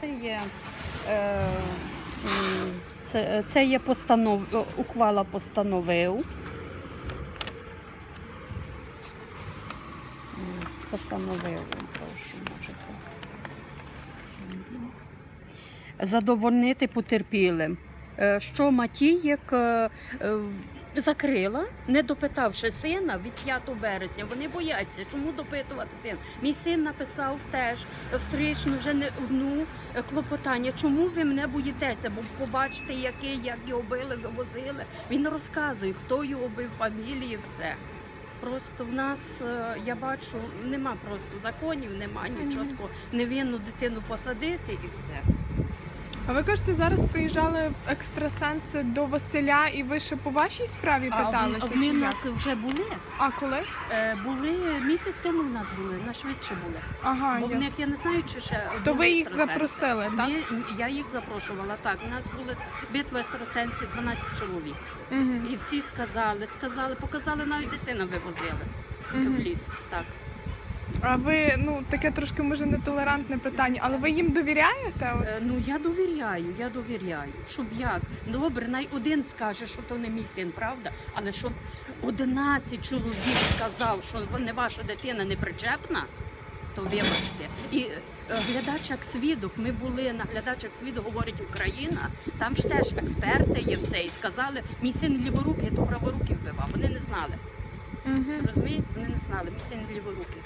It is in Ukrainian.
це є, е, це, це є постанов, о, ухвала постановив. Постановив, прошу, можете. Задовольнити потерпілим. Е, Що Матієк е, е, закрила, не допитавши сина від 5 березня. Вони бояться, чому допитувати сина. Мій син написав теж встрічну вже не одну е, клопотання. Чому ви мене боїтеся? Бо побачите, який, як його били, вивозили. Він розказує, хто його бив, фамілії, все. Просто в нас, е, я бачу, нема просто законів, нема нічого такого. Невинну дитину посадити і все. А ви кажете, зараз приїжджали екстрасенси до Василя, і ви ще по вашій справі А питалися? вони чи в як? нас вже були. А коли? Е, Були місяць тому в нас були, на швидше були. Ага, Бо в ясно. них я не знаю, чи ще То ви їх запросили, так? Ми- я їх запрошувала. Так, у нас були битва екстрасенсів 12 чоловік. Угу. І всі сказали, сказали, показали, навіть де сина вивозили в ліс. Так. А ви, ну таке трошки може нетолерантне питання, але ви їм довіряєте? От? Е, Ну я довіряю, я довіряю. Щоб як добре, най один скаже, що то не мій син, правда? Але щоб 11 чоловік сказав, що не ваша дитина не причепна, то вибачте. І е, глядач як свідок, ми були на глядач як свідок, говорить Україна. Там ж теж експерти є все. І сказали, мій син ліворукий, то праворукий вбивав. Вони не знали. Угу. Розумієте? Вони не знали. Мій син ліворукий.